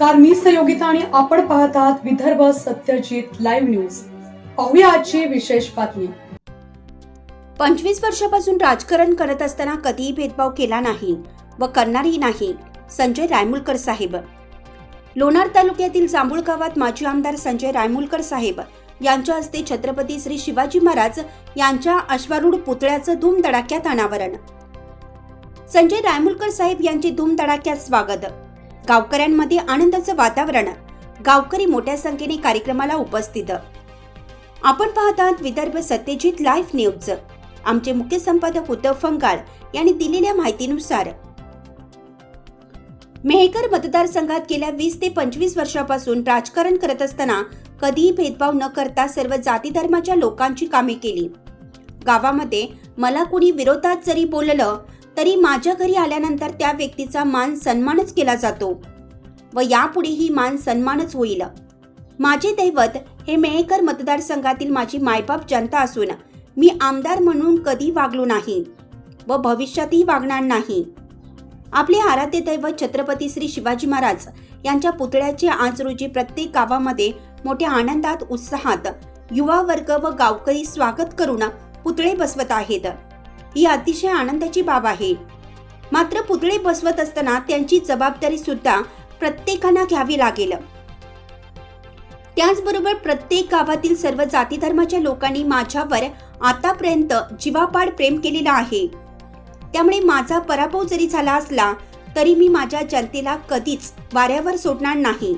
नमस्कार मी सहयोगिता आणि आपण पाहत आहात विदर्भ सत्यजित लाईव्ह न्यूज. पाहूया आजची विशेष बातमी. पंचवीस वर्षापासून राजकारण करत असताना कधीही भेदभाव केला नाही व करणारही नाही संजय रायमुलकर साहेब. लोणार तालुक्यातील जांभूळ गावात माजी आमदार संजय रायमुलकर साहेब यांच्या हस्ते छत्रपती श्री शिवाजी महाराज यांच्या अश्वारूढ पुतळ्याचं धूमधडाक्यात अनावरण. संजय रायमुलकर साहेब यांचे धूमधडाक्यात स्वागत. गावकऱ्यांमध्ये आनंदाचं वातावरण. गावकरी मोठ्या संख्येने कार्यक्रमाला उपस्थित. आपण पाहत आहात विदर्भ सत्यजित लाईव्ह न्यूज. आमचे मुख्य संपादक उद्धव फंगाळ यांनी दिलेल्या माहितीनुसार मेहकर मतदारसंघात गेल्या वीस ते पंचवीस वर्षापासून राजकारण करत असताना कधीही भेदभाव न करता सर्व जाती धर्माच्या लोकांची कामे केली. गावामध्ये मला कुणी विरोधात जरी बोललं तरी माझ्या घरी आल्यानंतर त्या व्यक्तीचा मान सन्मानच केला जातो व यापुढेही मान सन्मानच होईल. माझे दैवत हे मेहकर मतदारसंघातील माझी मायबाप जनता असून मी आमदार म्हणून कधी वागलो नाही व भविष्यातही वागणार नाही. आपले आराध्य दैवत छत्रपती श्री शिवाजी महाराज यांच्या पुतळ्याचे आज रोजी प्रत्येक गावामध्ये मोठ्या आनंदात उत्साहात युवा वर्ग व गावकरी स्वागत करून पुतळे बसवत आहेत. ही अतिशय आनंदाची बाब आहे. मात्र पुतळे बसवत असताना त्यांची जबाबदारी सुद्धा प्रत्येकांना घ्यावी लागेल. त्याचबरोबर प्रत्येक गावातील सर्व जाती धर्माच्या लोकांनी माझ्यावर आतापर्यंत जीवापाड प्रेम केलेलं आहे. त्यामुळे माझा पराभव जरी झाला असला तरी मी माझ्या जनतेला कधीच वाऱ्यावर सोडणार नाही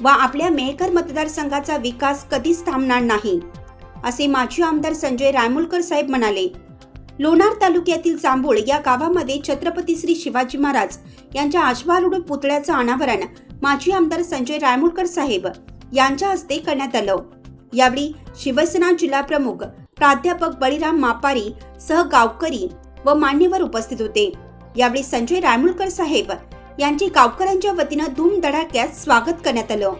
वा आपल्या मेहकर मतदारसंघाचा विकास कधीच थांबणार नाही असे माजी आमदार संजय रायमुलकर साहेब म्हणाले. लोणार तालुक्यातील जांभूळ या गावामध्ये छत्रपती श्री शिवाजी महाराज यांच्या अश्वारूढ पुतळ्याचं अनावरण माजी आमदार संजय रायमुळकर साहेब यांच्या हस्ते करण्यात आलं. यावेळी शिवसेना जिल्हा प्रमुख प्राध्यापक बळीराम मापारी सह गावकरी व मान्यवर उपस्थित होते. यावेळी संजय रायमुळकर साहेब यांची गावकऱ्यांच्या वतीनं धूमधडाक्यात स्वागत करण्यात आलं.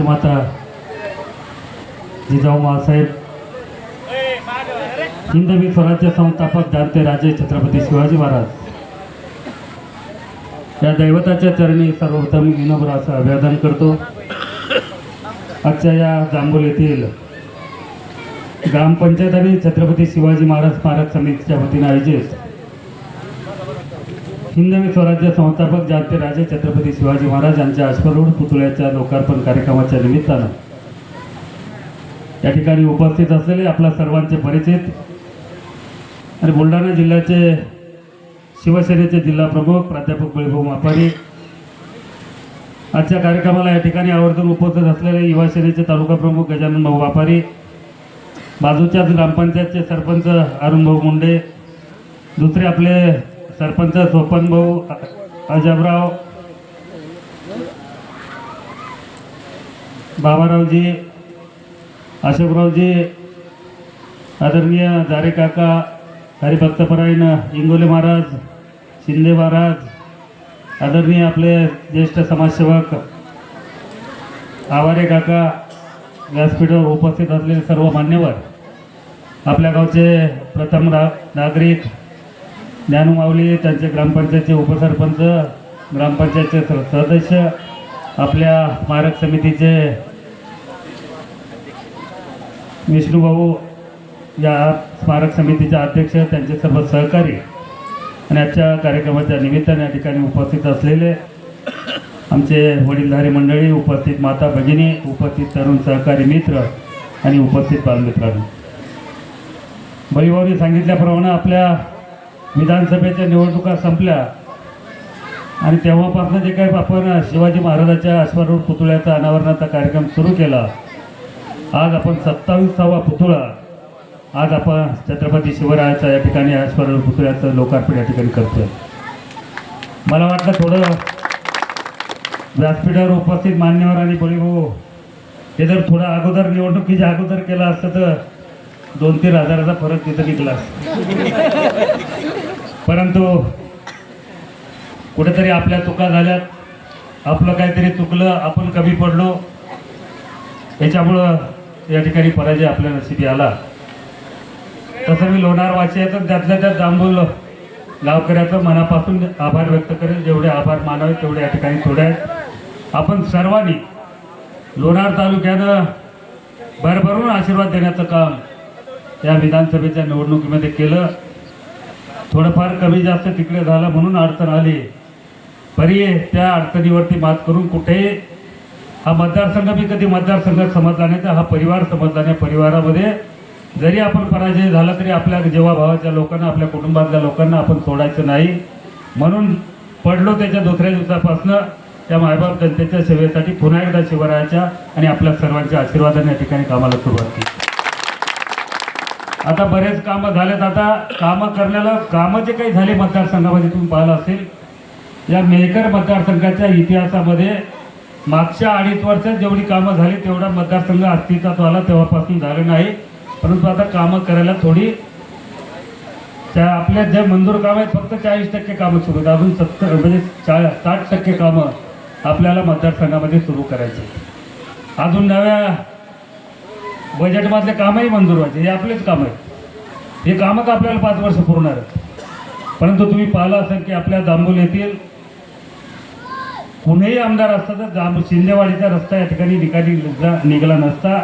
राजमाता जिजाऊ मासाहेब हिंदवी स्वराज्य संस्थापक जाणते राजे छत्रपती शिवाजी महाराज. या दैवताच्या चरणी सर्वप्रथम विनम्र असं अभिवादन करतो. आजच्या या जांभूल येथील ग्रामपंचायत आणि छत्रपती शिवाजी महाराज स्मारक समितीच्या वतीने आयोजित हिंदवी स्वराज्य संस्थापक जाते राजे छत्रपती शिवाजी महाराज यांच्या अश्वरूढ पुतळ्याच्या लोकार्पण कार्यक्रमाच्या निमित्तानं. या ठिकाणी उपस्थित असलेले आपल्या सर्वांचे परिचित आणि बुलढाणा जिल्ह्याचे शिवसेनेचे जिल्हा प्रमुख प्राध्यापक बळीभाऊ मापारी. आजच्या कार्यक्रमाला या ठिकाणी आवर्जून उपस्थित असलेले युवा सेनेचे तालुका प्रमुख गजानन भाऊ वापारी बाजूच्याच ग्रामपंचायतचे सरपंच अरुण भाऊ मुंडे दुसरे आपले सरपंच सोपन भाऊ अजबराव बाबारावजी अशोकरावजी आदरणीय जारे काका हरिभक्तपरायण इंगोले महाराज शिंदे महाराज आदरणीय आपले ज्येष्ठ समाजसेवक आवारे काका व्यासपीठावर उपस्थित असलेले सर्व मान्यवर आपल्या गावचे प्रथम रा नागरिक ज्ञानू माऊली त्यांचे ग्रामपंचायतचे उपसरपंच ग्रामपंचायतचे स- सदस्य आपल्या स्मारक समितीचे विष्णूभाऊ या स्मारक समितीचे अध्यक्ष त्यांचे सर्व सहकारी आणि आजच्या कार्यक्रमाच्या निमित्ताने या ठिकाणी उपस्थित असलेले आमचे वडीलधारी मंडळी उपस्थित माता भगिनी उपस्थित तरुण सहकारी मित्र आणि उपस्थित बालमित्रांनो. बळीभाऊनी सांगितल्याप्रमाणे आपल्या विधानसभेच्या निवडणुका संपल्या आणि तेव्हापासून जे काही आपण शिवाजी महाराजाच्या अश्वारूढ पुतळ्याचा अनावरणाचा कार्यक्रम सुरू केला आज आपण सत्तावीसावा पुतळा आज आपण छत्रपती शिवरायाचा या ठिकाणी अश्वारूढ पुतळ्याचं लोकार्पण या ठिकाणी करतोय मला वाटलं थोडं व्यासपीठावर उपस्थित मान्यवर आणि बळीभाऊ हे जर थोडं अगोदर निवडणुकीच्या अगोदर केलं असतं तर दोन तीन हजाराचा फरक तिथं निघला असता. परंतु कुठेतरी आपल्या चुका झाल्यात आपलं काहीतरी चुकलं आपण कमी पडलो. याच्यामुळं या ठिकाणी पराजय आपल्या नशिबी आला. तसं मी लोणार वाची आहे तर त्यातल्या त्यात जांभूल गावकऱ्याचं मनापासून आभार व्यक्त करेल जेवढे आभार मानावे तेवढे या ठिकाणी थोडे आहेत. आपण सर्वांनी लोणार तालुक्यानं भरभरून आशीर्वाद देण्याचं काम या विधानसभेच्या निवडणुकीमध्ये केलं. थोडंफार कमी जास्त तिकडे झालं म्हणून अडचण आली. परी त्या अडचणीवरती मात करून कुठे? हा मतदारसंघ मी कधी मतदारसंघ समजला नाही तर हा परिवार समजला नाही. परिवारामध्ये जरी आपण पराजय झाला तरी आपल्या जेव्हा लोकांना आपल्या कुटुंबातल्या लोकांना आपण सोडायचं नाही. म्हणून पडलो त्याच्या दुसऱ्या दिवसापासनं त्या मायबाप जनतेच्या सेवेसाठी पुन्हा एकदा शिवरायाच्या आणि आपल्या सर्वांच्या आशीर्वादाने या ठिकाणी कामाला सुरुवात केली. आता बरेच कामं झालेत. आता कामं करण्याला कामं जे काही झाले मतदारसंघामध्ये तुम्ही पाहिलं असेल. या मेहकर मतदारसंघाच्या इतिहासामध्ये मागच्या अडीच वर्षात जेवढी कामं झाली तेवढा मतदारसंघ अस्तित्वात आला तेव्हापासून झालं नाही. परंतु आता कामं करायला थोडी त्या आपल्या जे मंजूर काम आहेत फक्त चाळीस टक्के कामं सुरू आहेत. अजून सत्तर म्हणजे चा साठ टक्के कामं आपल्याला मतदारसंघामध्ये सुरू करायचे अजून नव्या बजेटमधले कामही मंजूर व्हायचे. हे आपलेच काम आहेत. हे कामं तर आपल्याला पाच वर्ष पुरणार आहेत? परंतु तुम्ही पाहिलं असेल की आपल्या जांभूल येथील कुणीही आमदार असता तर जांभ शिंदेवाडीचा रस्ता या ठिकाणी निकाली निघाला नसता.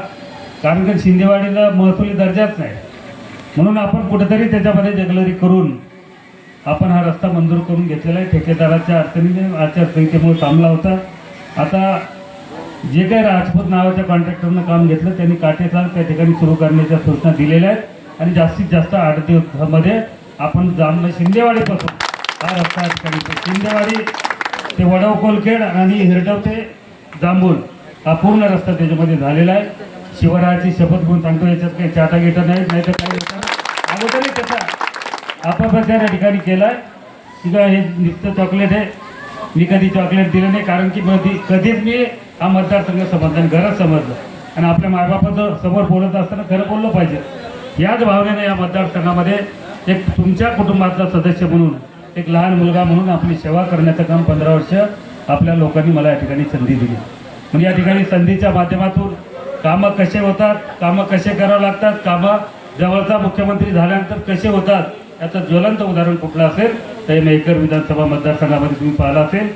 कारण की शिंदेवाडीला महसुली दर्जाच नाही. म्हणून आपण कुठेतरी त्याच्यामध्ये जगलरी करून आपण हा रस्ता मंजूर करून घेतलेला आहे. ठेकेदाराच्या अडचणीने आचारसंहितेमुळे थांबला होता. आता जे काही राजपूत नावाच्या कॉन्ट्रॅक्टरनं काम घेतलं त्यांनी काटेसार त्या ठिकाणी सुरू करण्याच्या सूचना दिलेल्या आहेत. आणि जास्तीत जास्त आठ दिवसामध्ये आपण जामनं शिंदेवाडीपासून हा रस्ता या ठिकाणी शिंदेवाडी ते वडव कोलखेड आणि हिरडव ते जांभूळ हा पूर्ण रस्ता त्याच्यामध्ये झालेला आहे. शिवरायाची शपथ घेऊन सांगतो याच्यात काही चाटा गिटा नाही नाही तर काही अगोदरही त्याचा अपप्रचार या ठिकाणी केला आहे हे नुसतं चॉकलेट आहे. मी कधी चॉकलेट दिलं नाही कारण की मधी कधीच मी हा मतदारसंघ समजला आणि समजलं. आणि आपल्या मायबापाचं समोर बोलत असताना खरं बोललं पाहिजे. याच भावनेने या मतदारसंघामध्ये एक तुमच्या कुटुंबातला सदस्य म्हणून एक लहान मुलगा म्हणून आपली सेवा करण्याचं काम पंधरा वर्ष आपल्या लोकांनी मला या ठिकाणी संधी दिली. म्हणजे या ठिकाणी संधीच्या माध्यमातून कामं कसे होतात कामं कसे करावं लागतात कामं जवळचा मुख्यमंत्री झाल्यानंतर कसे होतात याचं ज्वलंत उदाहरण कुठलं असेल तर हे विधानसभा मतदारसंघामध्ये तुम्ही पाहिलं असेल.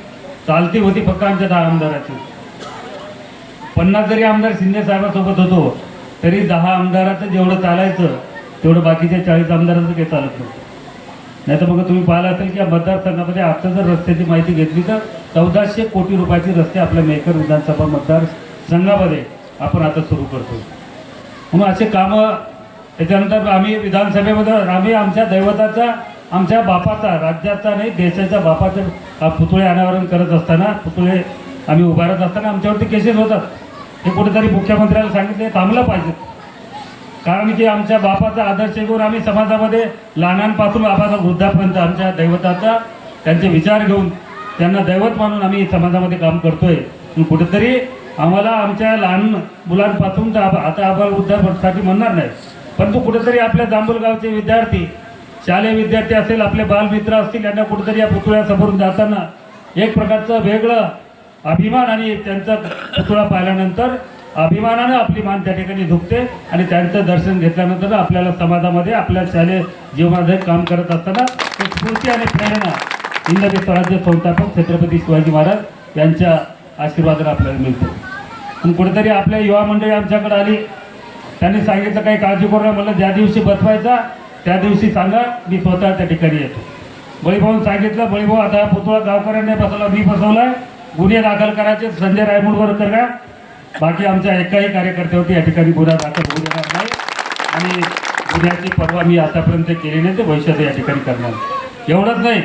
चालती होती फक्त आमच्या दहा आमदाराची. पन्नास जरी आमदार शिंदे साहेबासोबत होतो तरी दहा आमदाराचं जेवढं चालायचं तेवढं बाकीच्या चाळीस आमदाराचं काही चालत नव्हतं. नाही तर मग तुम्ही पाहिलं असेल की या मतदारसंघामध्ये आता जर रस्त्याची माहिती घेतली तर चौदाशे कोटी रुपयाचे रस्ते आपल्या मेकर विधानसभा मतदारसंघामध्ये आपण आता सुरू करतो. म्हणून असे कामं त्याच्यानंतर आम्ही विधानसभेमध्ये आम्ही आमच्या दैवताचा आमच्या बापाचा राज्याचा नाही देशाच्या बापाचे पुतळे अनावरण करत असताना पुतळे आम्ही उभारत असताना आमच्यावरती केसेस होतात. हे कुठेतरी मुख्यमंत्र्याला सांगितले थांबलं पाहिजे. कारण की आमच्या बापाचा आदर्श घेऊन आम्ही समाजामध्ये लहानांपासून बाबाचा वृद्धापर्यंत आमच्या दैवताचा त्यांचे विचार घेऊन त्यांना दैवत मानून आम्ही समाजामध्ये काम करतोय. कुठेतरी आम्हाला आमच्या लहान मुलांपासून तर आता आभार वृद्धासाठी म्हणणार नाही. परंतु कुठेतरी आपल्या जांभूलगावचे विद्यार्थी शालेय विद्यार्थी असेल आपले बालमित्र असतील यांना कुठेतरी या पुतळ्यासमोरून जाताना एक प्रकारचं वेगळं अभिमान आणि त्यांचा पुतळा पाहिल्यानंतर अभिमानानं आपली मान त्या ठिकाणी झुकते आणि त्यांचं दर्शन घेतल्यानंतर आपल्याला समाजामध्ये आपल्या शालेय जीवनामध्ये काम करत असताना एक स्फूर्ती आणि प्रेरणा हिंदवी स्वराज्य संस्थापक छत्रपती शिवाजी महाराज यांच्या आशीर्वादाला आपल्याला मिळतो. पण कुठेतरी आपल्या युवा मंडळी आमच्याकडे आली. त्यांनी सांगितलं काही काळजी करू नका. मला ज्या दिवशी बसवायचा त्या दिवशी सांगा मी स्वतः त्या ठिकाणी येतो. बळीभाऊन सांगितलं बळीभाऊ आता पुतळा गावकऱ्यांनी बसवला मी बसवलाय. गुन्हे दाखल करायचे. संजय रायमुडवर करा बाकी आमच्या एकाही कार्यकर्त्यावरती या ठिकाणी गुन्हा दाखल होऊ देणार नाही. आणि गुन्ह्याची परवा मी आतापर्यंत केली नाही ते भविष्यात या ठिकाणी करणार. एवढंच नाही.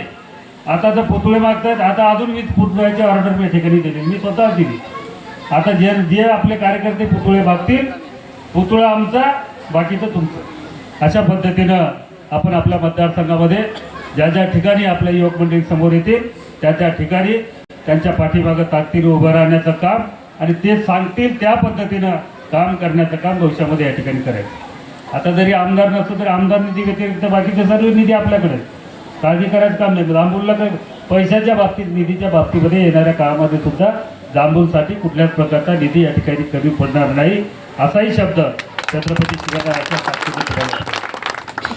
आता जर पुतळे मागतात आता अजून वीज पुतळ्याची ऑर्डर मी या ठिकाणी दिली. मी स्वतः दिली. आता जे जे आपले कार्यकर्ते पुतळे मागतील पुतळा आमचा बाकीचं तुमचं. अशा पद्धतीनं आपण आपल्या मतदारसंघामध्ये ज्या ज्या ठिकाणी आपल्या युवक मंडळी समोर येतील त्या त्या ठिकाणी त्यांच्या पाठीमागं ताकदीने उभं राहण्याचं काम आणि ते सांगतील त्या पद्धतीनं काम करण्याचं काम भविष्यामध्ये या ठिकाणी करायचं आता जरी आमदार नसतो तरी आमदार निधी व्यतिरिक्त बाकीचे सर्व निधी आपल्याकडे? काळजी करायचं काम नाही. जांभूलला काय पैशाच्या बाबतीत निधीच्या बाबतीमध्ये येणाऱ्या काळामध्ये सुद्धा जांभूळसाठी कुठल्याच प्रकारचा निधी या ठिकाणी कमी पडणार नाही असाही शब्द छत्रपती शिवाजी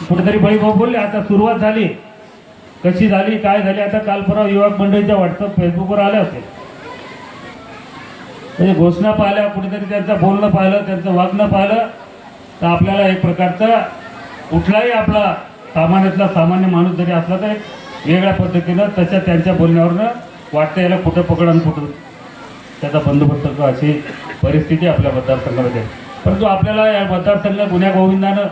कुठेतरी बळीभाऊ बोलले आता सुरुवात झाली. कशी झाली काय झाली आता काल परवा युवक मंडळीच्या व्हॉट्सअप फेसबुकवर आल्या होते म्हणजे घोषणा पाहिल्या कुठेतरी त्यांचं बोलणं पाहिलं त्यांचं वागणं पाहिलं तर आपल्याला एक प्रकारचा कुठलाही आपला सामान्यातला सामान्य माणूस जरी असला तर एक वेगळ्या पद्धतीनं तशा त्यांच्या बोलण्यावरनं वाटतं याला कुठं पकड आणि कुठं त्याचा बंदोबस्त करतो अशी परिस्थिती आपल्या मतदारसंघामध्ये आहे. परंतु आपल्याला या मतदारसंघ गुन्ह्या गोविंदानं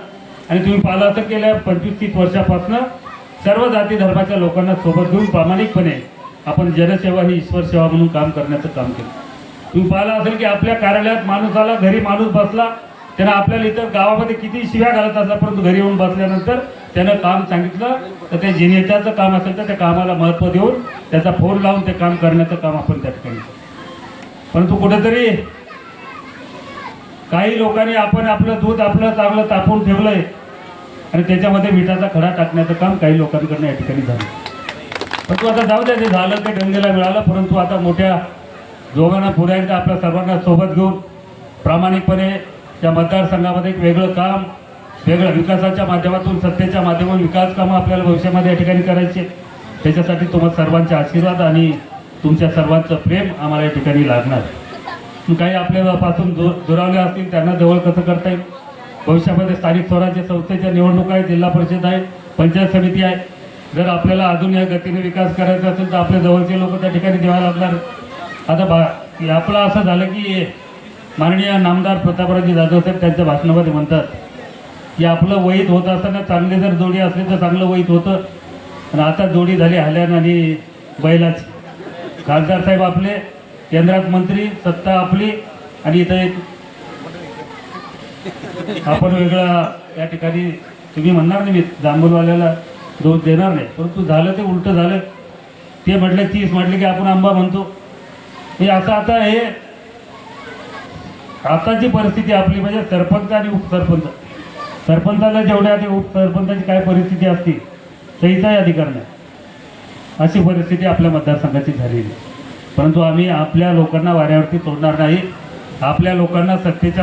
आणि तुम्ही पाहिलं असं गेल्या पंचवीस तीस वर्षापासून सर्व जाती धर्माच्या लोकांना सोबत घेऊन प्रामाणिकपणे आपण जनसेवा ही ईश्वर सेवा म्हणून काम करण्याचं काम केलं. तुम्ही पाहिलं असेल की आपल्या कार्यालयात माणूस आला घरी माणूस बसला त्यानं आपल्याला इतर गावामध्ये किती शिव्या घालत असला परंतु घरी येऊन बसल्यानंतर त्यानं काम सांगितलं तर ते जे काम असेल तर त्या कामाला महत्त्व देऊन त्याचा फोन लावून ते काम करण्याचं काम आपण त्या ठिकाणी परंतु कुठेतरी काही लोकांनी आपण आपलं दूध आपलं चांगलं तापून ठेवलंय आणि त्याच्यामध्ये मिठाचा खडा टाकण्याचं काम काही लोकांकडनं या ठिकाणी झालं. परंतु आता जाऊ द्या ते झालं ते गंगेला मिळालं परंतु आता मोठ्या दोघांना पुऱ्यांचा आपल्या सर्वांना सोबत घेऊन प्रामाणिकपणे त्या मतदारसंघामध्ये एक वेगळं काम वेगळं विकासाच्या माध्यमातून सत्तेच्या माध्यमातून विकास कामं आपल्याला भविष्यामध्ये या ठिकाणी करायचे. त्याच्यासाठी तुम्हाला सर्वांचे आशीर्वाद आणि तुमच्या सर्वांचं प्रेम आम्हाला या ठिकाणी लागणार. काही आपल्यापासून दु दुरावले असतील त्यांना जवळ कसं करता येईल? भविष्यामध्ये स्थानिक स्वराज्य संस्थेच्या निवडणुका आहेत जिल्हा परिषद आहे पंचायत समिती आहे. जर आपल्याला अजून या गतीने विकास करायचा असेल तर आपल्या जवळचे लोक त्या ठिकाणी द्यावे लागणार. आता बा आपलं असं झालं की माननीय नामदार प्रतापरावजी जाधव साहेब त्यांच्या भाषणामध्ये म्हणतात की आपलं वहीत होत असताना चांगले जर जोडी असले तर चांगलं वहीत होतं. आणि आता जोडी झाली हल्यान आणि बैलाच. खासदार साहेब आपले केंद्रात मंत्री सत्ता आपली आणि इथं एक आपण वेगळा या ठिकाणी तुम्ही म्हणणार नाही मी जांभूलवाल्याला दोष देणार नाही परंतु झालं ते उलटं झालं. ते म्हटलं तीस म्हटले की आपण आंबा म्हणतो. हे असं आता हे आताची परिस्थिती आपली म्हणजे सरपंच आणि उपसरपंच. सरपंचाला जेवढ्या आधी उपसरपंचाची काय परिस्थिती असती त्याचाही अधिकार नाही. अशी परिस्थिती आपल्या मतदारसंघाची झालेली आहे. परंतु आम्ही आपल्या लोकांना वाऱ्यावरती तोडणार नाही. आपल्या लोकांना सत्तेच्या